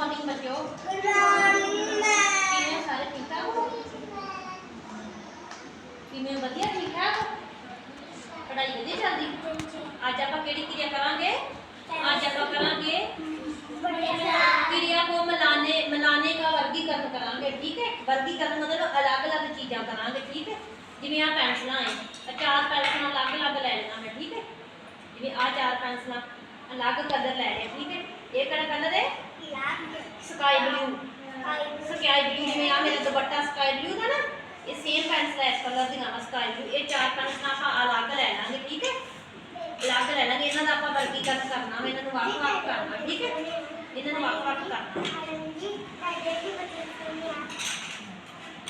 Morning ਬੱਚਿਓ good morning ਸਾਰੇ? ਠੀਕ ਠਾਕ ਹੋ? ਕਿਵੇਂ? ਵਧੀਆ ਠੀਕ ਠਾਕ? ਪੜਾਈ ਵਧੀਆ ਚੱਲਦੀ? ਅੱਜ ਆਪਾਂ ਕਿਹੜੀ ਕਿਰਿਆ ਕਰਾਂਗੇ? ਅੱਜ ਆਪਾਂ ਕਰਾਂਗੇ ਕਿਰਿਆ ਕੋ ਮਿਲਾਨੇ ਮਿਲਾਨੇ ਦਾ ਵਰਗੀਕਰਨ ਕਰਾਂਗੇ ਠੀਕ ਹੈ? ਵਰਗੀਕਰਨ ਮਤਲਬ ਅਲੱਗ-ਅਲੱਗ ਚੀਜ਼ਾਂ ਕਰਾਂਗੇ ਠੀਕ ਹੈ? ਜਿਵੇਂ ਆ ਪੈਨਸਲਾਂ ਹੈ ਚਾਰ ਪੈਨਸਲਾਂ ਅਲੱਗ-ਅਲੱਗ ਲੈ ਲੈਣਾ ਮੈਂ ਠੀਕ ਹੈ? ਜਿਵੇਂ ਆ ਚਾਰ ਪੈਨਸਲਾਂ ਅਲੱਗ ਕਲਰ ਲੈ ਲਿਆ ਠੀਕ ਹੈ? ਇਹ ਕਿਹੜਾ ਕਲਰ ਹੈ? ਸਕਾਈ ਬਲੂ ਸਕਾਈ ਬਲੂ ਜਿਵੇਂ ਆ ਮੇਰਾ ਦੁਪੱਟਾ ਸਕਾਈ ਬਲੂ ਦਾ ਨਾ, ਇਹ ਸੇਮ ਪੈਂਸਲ ਇਸ ਕਲਰ ਦੀਆਂ ਵਾ ਸਕਾਈ ਬਲੂ ਇਹ ਚਾਰ ਪੈਂਸਲਾਂ ਆਪਾਂ ਅਲੱਗ ਲੈ ਲਾਂਗੇ, ਠੀਕ ਹੈ? ਅਲੱਗ ਲੈ ਲਾਂਗੇ। ਇਹਨਾਂ ਦਾ ਆਪਾਂ ਵਰਗੀਕਰਨ ਕਰਨਾ ਵਾ, ਇਹਨਾਂ ਨੂੰ ਵੱਖ-ਵੱਖ ਕਰਨਾ, ਠੀਕ ਹੈ? ਇਹਨਾਂ ਨੂੰ ਵੱਖ-ਵੱਖ ਕਰਨਾ।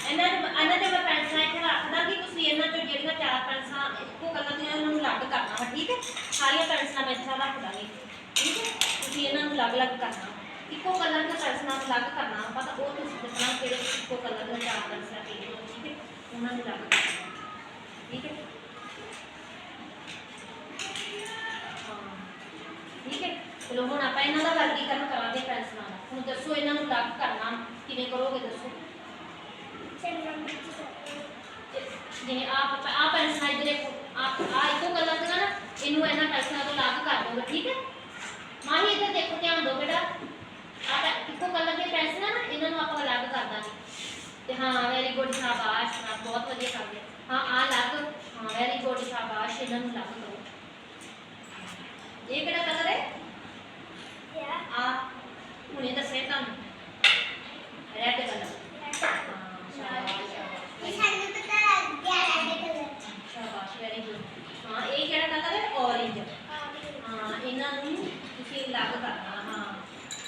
ਇਹਨਾਂ ਇਹਨਾਂ ਦੇ ਮੈਂ ਪੈਂਸਲਾਂ ਇੱਥੇ ਰੱਖ ਦਾਂਗੀ। ਤੁਸੀਂ ਇਹਨਾਂ ਚੋਂ ਜਿਹੜੀਆਂ ਚਾਰ ਪੈਂਸਲਾਂ ਇੱਕੋ ਕਲਰ ਦੀਆਂ ਉਹਨਾਂ ਨੂੰ ਅਲੱਗ ਕਰਨਾ ਠੀਕ ਹੈ? ਸਾਰੀਆਂ ਪੈਂਸਲਾਂ ਮੈਂ ਇੱਥੇ ਰੱਖ ਦਾਂਗੀ, ਠੀਕ ਹੈ? ਤੁਸੀਂ ਇਹਨਾਂ ਨੂੰ ਅਲੱਗ-ਅਲੱਗ ਕਰਨਾ। ਇੱਕੋ ਕਲਰ ਦੀਆਂ ਪੈਨਸਲਾਂ ਨੂੰ ਅਲੱਗ ਕਰਨਾ ਵਾ ਤਾਂ ਉਹ ਤੁਸੀਂ ਦੱਸਣਾ ਕਿਹੜੇ ਇੱਕੋ ਕਲਰ ਦੀਆਂ ਚਾਰ ਪੈਨਸਲਾਂ ਕਿਹੜੀਆਂ ਠੀਕ ਹੈ ਉਹਨਾਂ ਨੂੰ ਅਲੱਗ ਕਰਨਾ ਠੀਕ ਹੈ ਹਾਂ। ਠੀਕ ਹੈ ਚਲੋ ਹੁਣ ਆਪਾਂ ਇਹਨਾਂ ਦਾ ਵਰਗੀਕਰਨ ਕਰਾਂਗੇ ਪੈਨਸਲਾਂ ਦਾ ਹੁਣ ਦੱਸੋ ਇਹਨਾਂ ਨੂੰ ਅਲੱਗ ਕਰਨਾ ਕਿਵੇਂ ਕਰੋਗੇ ਦੱਸੋ ਜਿਵੇਂ ਆਪ ਆ ਪੈਨਸਲਾਂ ਇਧਰ ਦੇਖੋ ਆਪ ਆ ਇੱਕੋ ਕਲਰ ਦੀਆਂ ਨਾ ਇਹਨੂੰ ਇਹਨਾਂ ਪੈਨਸਲਾਂ ਤੋਂ ਅਲੱਗ ਕਰ ਦੋਗੇ ਠੀਕ ਹੈ ਮਾਹੀ ਇੱਧਰ ਦੇਖੋ ਧਿਆਨ ਦਿਓ ਬੇਟਾ ਹਾਂ ਵੈਰੀ ਗੁੱਡ ਸ਼ਾਬਾਸ਼ ਹਾਂ, ਬਹੁਤ ਵਧੀਆ ਕਰਦੇ ਹਾਂ। ਆ ਅਲੱਗ ਹਾਂ ਵੈਰੀ ਗੁੱਡ ਸ਼ਾਬਾਸ਼ ਇਹਨਾਂ ਨੂੰ ਅਲੱਗ ਕਰੋ। ਇਹ ਕਿਹੜਾ ਕਲਰ ਹੈ? ਆ ਹੁਣੇ ਦੱਸਿਆ ਤੁਹਾਨੂੰ। ਰੈੱਡ ਕਲਰ ਹਾਂ ਇਹ ਕਿਹੜਾ ਕਲਰ ਹੈ? ਔਰੇਂਜ ਹਾਂ ਇਹਨਾਂ ਨੂੰ ਤੁਸੀਂ ਅਲੱਗ ਕਰਨਾ ਹਾਂ।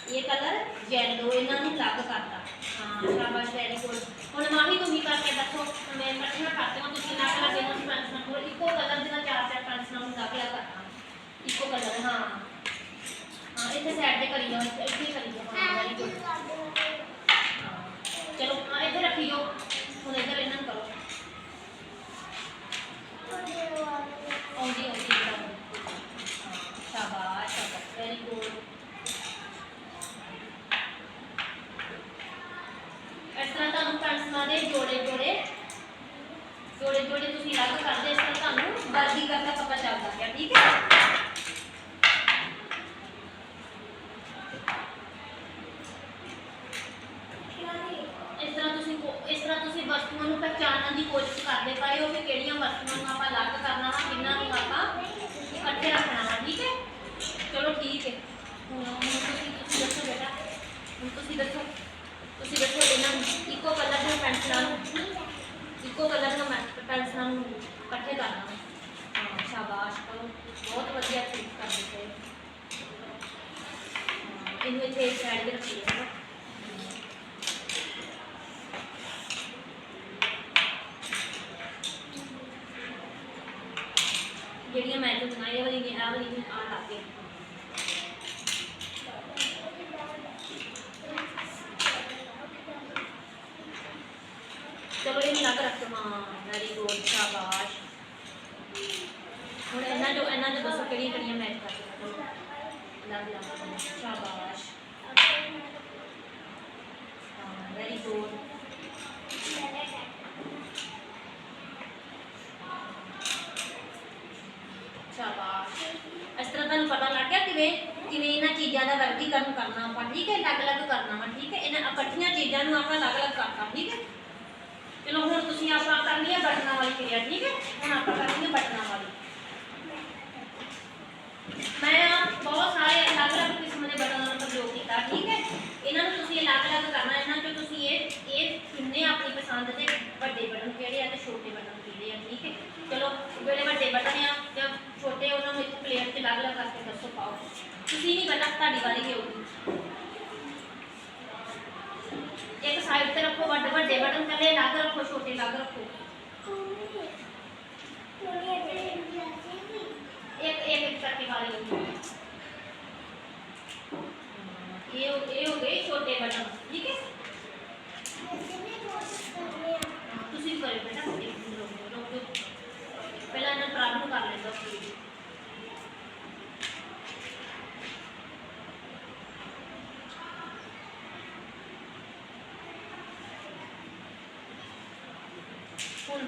ਇਹ ਕਲਰ ਯੈਲੋ ਇਹਨਾਂ ਨੂੰ ਅਲੱਗ ਕਰਤਾ। ਹਾਂ ਸ਼ਾਬਾਸ਼ ਵੈਰੀ ਗੁੱਡ ਹੁਣ ਮਾਹੀ ਤੁਸੀਂ ਕਰਕੇ ਦੱਸੋ ਮੈਂ ਇਕੱਠੀਆਂ ਕਰਤੇ ਹਾਂ ਤੁਸੀਂ ਅਲੱਗ ਅਲੱਗ ਇਹਨਾਂ ਨੂੰ ਪੈਨਸਲਾਂ ਕੋਲ ਇੱਕੋ ਕਲਰ ਦੀਆਂ ਚਾਰ ਚਾਰ ਪੈਨਸਲਾਂ ਨੂੰ ਅਲੱਗ ਅਲੱਗ ਕਰਨਾ ਇੱਕੋ ਕਲਰ ਹਾਂ ਹਾਂ ਇੱਥੇ ਸਾਈਡ ਤੇ ਕਰੀ ਜਾਓ ਇੱਥੇ ਕੋਸ਼ਿਸ਼ ਕਰਦੇ ਪਏ ਹੋ ਕਿ ਕਿਹੜੀਆਂ ਵਸਤੂਆਂ ਨੂੰ ਆਪਾਂ ਅਲੱਗ ਕਰਨਾ ਵਾ ਕਿੰਨਾਂ ਨੂੰ ਆਪਾਂ ਇਕੱਠੇ ਰੱਖਣਾ ਵਾ ਠੀਕ ਹੈ ਚਲੋ ਠੀਕ ਹੈ ਹੁਣ ਹੁਣ ਤੁਸੀਂ ਤੁਸੀਂ ਦੱਸੋ ਬੇਟਾ ਹੁਣ ਤੁਸੀਂ ਦੱਸੋ ਤੁਸੀਂ ਦੱਸੋ ਇਹਨਾਂ ਨੂੰ ਇੱਕੋ ਕਲਰ ਦੀਆਂ ਪੈਨਸਲਾਂ ਨੂੰ ਇੱਕੋ ਕਲਰ ਦੀਆਂ ਮੈਂ- ਪੈਨਸਲਾਂ ਨੂੰ ਇਕੱਠੇ ਕਰਨਾ ਵਾ। ਹਾਂ ਸ਼ਾਬਾਸ਼ ਕਰੋ ਬਹੁਤ ਵਧੀਆ ਤਰੀਕ ਕਰਦੇ ਪਏ ਹਾਂ, ਇਹਨੂੰ ਇੱਥੇ ਸਾਈਡ ਤੇ ਰੱਖੀਏ ਹੈ ਨਾ ਜਿਹੜੀਆਂ ਮੈਂ ਤੁਹਾਨੂੰ ਸੁਣਾਈ ਇਹ ਵਾਲੀ ਨੇ ਆ ਵਾਲੀ ਨੇ ਆ ਲੱਗੇ ਚਲੋ ਇਹ ਲੱਗ ਰੱਖੋ ਹਾਂ ਵੈਰੀ ਗੁੱਡ ਸ਼ਾਬਾਸ਼ ਹੁਣ ਇਹਨਾਂ ਜੋ ਇਹਨਾਂ ਜੋ ਦੱਸੋ ਕਿਹੜੀਆਂ ਕਿਹੜੀਆਂ ਮੈਚ ਕਰਦੇ ਲੱਗ ਲੱਗ ਸ਼ਾਬਾਸ਼ ਹਾਂ ਵੈਰੀ ਗੁੱਡ ਚੀਜ਼ਾਂ ਦਾ ਵਰਗੀਕਰਨ ਕਰਨਾ ਆਪਾਂ, ਠੀਕ ਹੈ? ਅਲੱਗ-ਅਲੱਗ ਕਰਨਾ ਵਾ, ਠੀਕ ਹੈ? ਇਹਨਾਂ ਇਕੱਠੀਆਂ ਚੀਜ਼ਾਂ ਨੂੰ ਆਪਾਂ ਅਲੱਗ-ਅਲੱਗ ਕਰਤਾ ਠੀਕ ਹੈ? ਚਲੋ, ਹੁਣ ਤੁਸੀਂ ਆਪਾਂ ਕਰਨੀ ਹੈ ਬਟਨਾਂ ਵਾਲੀ ਕਿਰਿਆ, ਠੀਕ ਹੈ? ਹੁਣ ਆਪਾਂ ਕਰਨੀ ਹੈ ਬਟਨਾਂ ਵਾਲੀ। ਮੈਂ ਬਹੁਤ ਸਾਰੇ ਅਲੱਗ-ਅਲੱਗ ਕਿਸਮ ਦੇ ਬਟਨਾਂ ਦਾ ਪ੍ਰਯੋਗ ਕੀਤਾ, ਠੀਕ ਹੈ? ਇਹਨਾਂ ਨੂੰ ਤੁਸੀਂ ਅਲੱਗ-ਅਲੱਗ ਕਰਨਾ, ਇਹਨਾਂ ਚੋਂ ਤੁਸੀਂ ਇਹ ਇਹ ਚੁਣਨੇ ਆਪਣੀ ਪਸੰਦ ਦੇ ਵੱਡੇ ਬਟਨ ਕਿਹੜੇ ਆ ਤੇ ਛੋਟੇ ਬਟਨ ਕਿਹੜੇ ਆ, ਠੀਕ ਹੈ? ਚਲੋ, ਜਿਹੜੇ ਵੱਡੇ ਬਟਨ ਆ ਜਾਂ ਛੋਟੇ, ਉਹਨਾਂ ਨੂੰ ਇੱਕ ਪਲੇਟ 'ਚ ਅਲੱਗ-ਅਲੱਗ ਕਰਕੇ ਦੱਸੋ, ਪਾਓ। किसी सीधी भटकता दीवारी के ऊपर। एक साइड से रखो बड़े बड़े बटन पहले लाग रखो, छोटे लाग रखो। एक एक एक करके वाली होगी ये ये हो गई छोटे बटन। ठीक है?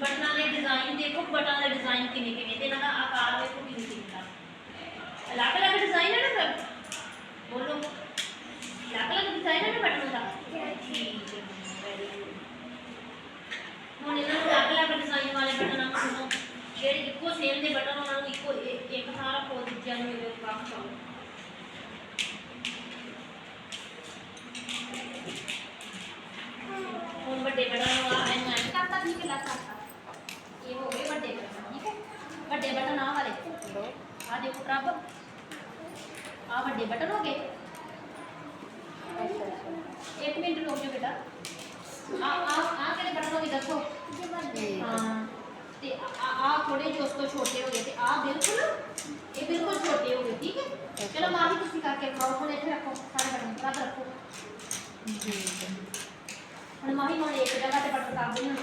ਬਟਨਾਂ ਦੇ ਡਿਜ਼ਾਈਨ ਦੇਖੋ, ਬਟਨਾਂ ਦੇ ਡਿਜ਼ਾਈਨ ਕਿੰਨੇ ਕਿੰਨੇ ਤੇ ਇਹਨਾਂ ਦਾ ਆਕਾਰ ਵੇਖੋ ਕਿੰਨੇ ਕਿੰਨੇ ਦਾ। ਅਲੱਗ ਅਲੱਗ ਡਿਜ਼ਾਈਨ ਹੈ ਨਾ ਸਰ ਬੋਲੋ। ਅਲੱਗ ਅਲੱਗ ਡਿਜ਼ਾਈਨ ਹੈ ਨਾ ਬਟਨਾਂ ਦਾ? ਠੀਕ ਹੈ ਹੁਣ ਇਹਨਾਂ ਨੂੰ ਅਲੱਗ ਅਲੱਗ ਡਿਜ਼ਾਈਨ ਵਾਲੇ ਬਟਨਾਂ ਨੂੰ ਸੁਣੋ। ਜਿਹੜੇ ਇੱਕੋ ਸੇਮ ਦੇ ਬਟਨ, ਉਹਨਾਂ ਨੂੰ ਇੱਕੋ ਇੱਕ ਥਾਂ ਰੱਖੋ ਦੂਜਿਆਂ ਨੂੰ ਇਹਦੇ ਉੱਪਰ ਰੱਖੋ ਹੁਣ ਵੱਡੇ ਬਟਨ ਨੂੰ ਆ, ਇਹਨੂੰ ਕਰਤਾ ਨਹੀਂ ਕਿਲਾ ਕਰਤਾ। ਆ ਦੇਖੋ ਪ੍ਰਭ ਆ ਵੱਡੇ ਬਟਨ ਹੋ ਗਏ ਇੱਕ ਮਿੰਟ ਰੁਕ ਜਾਓ ਬੇਟਾ ਆ ਆ ਆ ਕਿਹੜੇ ਬਟਨ ਹੋ ਗਏ ਦੱਸੋ ਹਾਂ ਤੇ ਆ ਆ ਥੋੜੇ ਜਿਹੇ ਉਸ ਤੋਂ ਛੋਟੇ ਹੋ ਗਏ ਤੇ ਆ ਬਿਲਕੁਲ ਇਹ ਬਿਲਕੁਲ ਛੋਟੇ ਹੋ ਗਏ ਠੀਕ ਹੈ ਚਲੋ ਮਾਹੀ ਤੁਸੀਂ ਕਰਕੇ ਖਾਓ ਹੁਣ ਇੱਥੇ ਰੱਖੋ ਸਾਰੇ ਬਟਨ ਰੱਖ ਰੱਖੋ ਹੁਣ ਮਾਹੀ ਹੁਣ ਇੱਕ ਜਗ੍ਹਾ ਤੇ ਬਟਨ ਕਰ ਦੇਣਾ